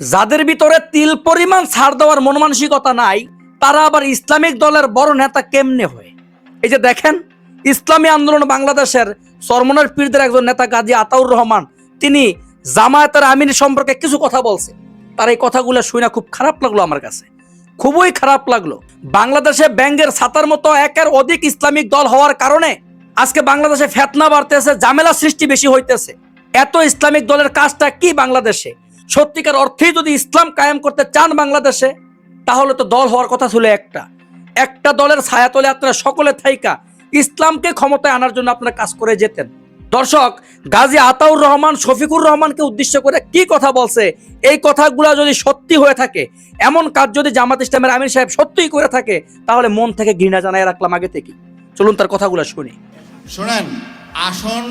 যাদের ভিতরে তিল পরিমাণ ছাড় দেওয়ার মন মানসিকতা নাই, তারা আবার ইসলামিক দলের বড় নেতা কেমনে হয়? এই যে দেখেন, ইসলামী আন্দোলন বাংলাদেশের সরমনের পীরদের একজন নেতা গাজী আতাউর রহমান, তিনি জামায়াতের আমির সম্পর্কে কিছু কথা বলছে। তার এই কথাগুলো শুনে খুব খারাপ লাগল আমার কাছে। খুবই খারাপ লাগল। বাংলাদেশে ব্যাঙ্গের ছাতার মতো একের অধিক ইসলামিক দল হওয়ার কারণে আজকে বাংলাদেশে ফেতনা বাড়তেছে ঝামেলা সৃষ্টি বেশি হইতেছে। এত ইসলামিক দলের কাজটা কি বাংলাদেশে? সত্যিকার অর্থেই যদি ইসলাম কায়েম করতে চান বাংলাদেশে, তাহলে তো দল হওয়ার কথা ছিল একটা। একটা দলের ছায়াতলে আপনারা সকলে থাইকা ইসলামকে ক্ষমতায় আনার জন্য আপনারা কাজ করে যেতেন। দর্শক, গাজী আতাউর রহমান, শফিকুর রহমানকে উদ্দেশ্য করে কি কথা বলছে? এই কথাগুলো যদি সত্যি হয়ে থাকে, এমন কাজ যদি জামাত ইসলামের আমির সাহেব সত্যিই করে থাকে, তাহলে মন থেকে ঘৃণা জানাই রাখলাম আগে থেকে চলুন তার কথাগুলো শুনি। শোনেন, আসন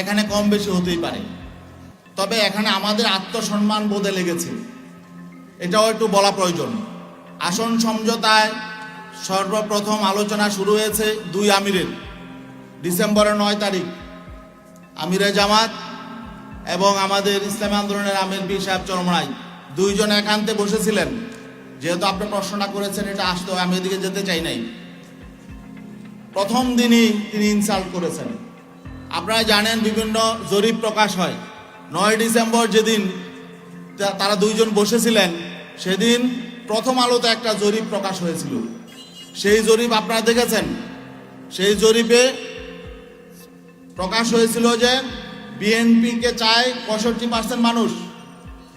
এখানে কম বেশি হতেই পারে। তবে এখানে আমাদের আত্মসম্মান বোধে লেগেছে। এটাও একটু বলা প্রয়োজন। আসন সমঝোতায় সর্বপ্রথম আলোচনা শুরু হয়েছে দুই আমিরের, ডিসেম্বরের নয় তারিখ। আমিরে জামাত এবং আমাদের ইসলামী আন্দোলনের আমির বি সাহেব চরমরাই দুইজন একান্তে বসেছিলেন। যেহেতু আপনি প্রশ্নটা করেছেন, এটা আসতে আমি এদিকে যেতে চাই নাই। প্রথম দিনই তিনি ইনসাল্ট করেছেন। আপনারা জানেন বিভিন্ন জরিপ প্রকাশ হয়। নয় ডিসেম্বর যেদিন তারা দুইজন বসেছিলেন, সেদিন প্রথম আলোতে একটা জরিপ প্রকাশ হয়েছিল। সেই জরিপ আপনারা দেখেছেন? সেই জরিপে প্রকাশ হয়েছিল যে বিএনপিকে চায় পঁয়ষট্টি পার্সেন্ট মানুষ,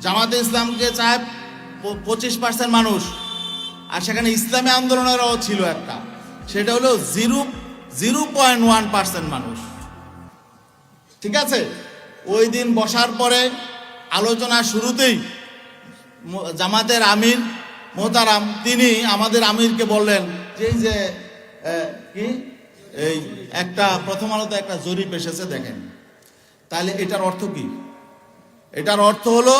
জামাতে ইসলামকে চায় পঁচিশ পার্সেন্ট মানুষ। আর সেখানে ইসলামী আন্দোলনেরও ছিল একটা। সেটা হলো zero zero point one percent মানুষ। ঠিক আছে? ওই দিন বসার পরে আলোচনা শুরুতেই জামাতের আমির মোহতারাম, তিনি আমাদের আমিরকে বললেন, যে যে কি? এই একটা, প্রথম আলোতে একটা জরিপ এসেছে, দেখেন। তাহলে এটার অর্থ কি? এটার অর্থ হলো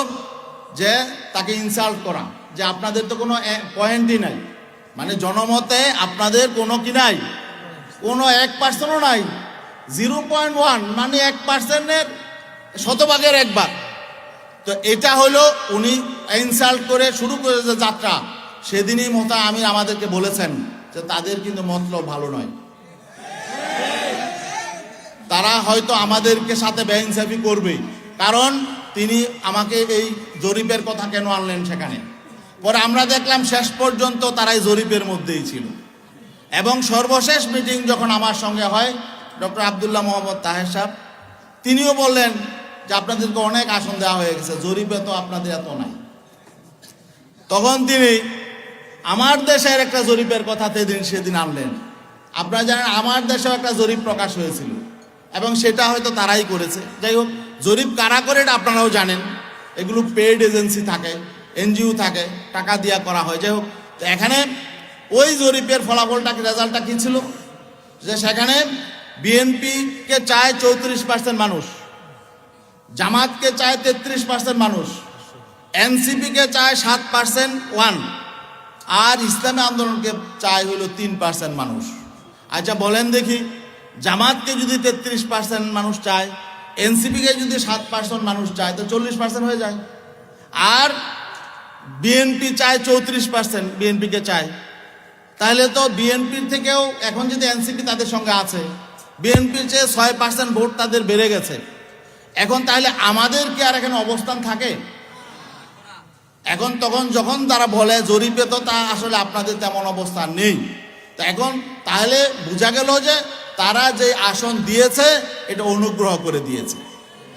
যে, তাকে ইনসাল্ট করা, যে আপনাদের তো কোনো পয়েন্টই নাই। মানে জনমতে আপনাদের কোনো কি নাই? কোনো এক পার্সেন্টও নাই। জিরো পয়েন্ট ওয়ান মানে এক পার্সেন্টের শতভাগের একবার। তো এটা হলো উনি ইনসাল্ট করে শুরু করেছে যাত্রা। সেদিনই মোতা আমির আমাদেরকে বলেছেন যে তাদের কিন্তু মতলব ভালো নয়। তারা হয়তো আমাদেরকে সাথে বেইনসাফি করবে। কারণ তিনি আমাকে এই জরিপের কথা কেন আনলেন সেখানে? পরে আমরা দেখলাম শেষ পর্যন্ত তারাই জরিপের মধ্যেই ছিল। এবং সর্বশেষ মিটিং যখন আমার সঙ্গে হয়, ডক্টর আবদুল্লাহ মোহাম্মদ তাহের সাহেব, তিনিও বললেন যে আপনাদেরকে অনেক আসন দেওয়া হয়ে গেছে, জরিপে তো আপনাদের এত নাই। তখন তিনি আমার দেশের একটা জরিপের কথা সেদিন সেদিন আনলেন। আপনারা জানেন আমার দেশেও একটা জরিপ প্রকাশ হয়েছিল এবং সেটা হয়তো তারাই করেছে। যাই হোক, জরিপ কারা করে এটা আপনারাও জানেন। এগুলো পেড এজেন্সি থাকে, এনজিও থাকে, টাকা দিয়া করা হয়। যাই হোক, তো এখানে ওই জরিপের ফলাফলটা রেজাল্টটা কী ছিল? যে সেখানে বিএনপিকে চায় চৌত্রিশ পার্সেন্ট মানুষ। জামাতকে চায় তেত্রিশ পার্সেন্ট মানুষ, এনসিপিকে চায় সাত পার্সেন্ট ওয়ান আর ইসলামী আন্দোলনকে চায় হলো তিন পার্সেন্ট মানুষ। আচ্ছা বলেন দেখি, জামাতকে যদি তেত্রিশ পার্সেন্ট মানুষ চায়, এনসিপিকে যদি সাত পার্সেন্ট মানুষ চায়, তো চল্লিশ পার্সেন্ট হয়ে যায়। আর বিএনপি চায় চৌত্রিশ পার্সেন্ট বিএনপিকে চায়। তাহলে তো বিএনপির থেকেও এখন যদি এনসিপি তাদের সঙ্গে আছে, বিএনপির চেয়ে ছয় পার্সেন্ট ভোট তাদের বেড়ে গেছে। এখন তাহলে আমাদের কি আর এখানে অবস্থান থাকে? এখন তখন যখন তারা বলে, জরিপে তো তা আসলে আপনাদের তেমন অবস্থান নেই। তা এখন তাহলে বোঝা গেল যে তারা যে আসন দিয়েছে, এটা অনুগ্রহ করে দিয়েছে।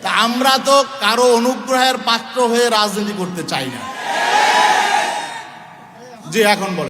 তা আমরা তো কারও অনুগ্রহের পাত্র হয়ে রাজনীতি করতে চাই না। জি, এখন বলে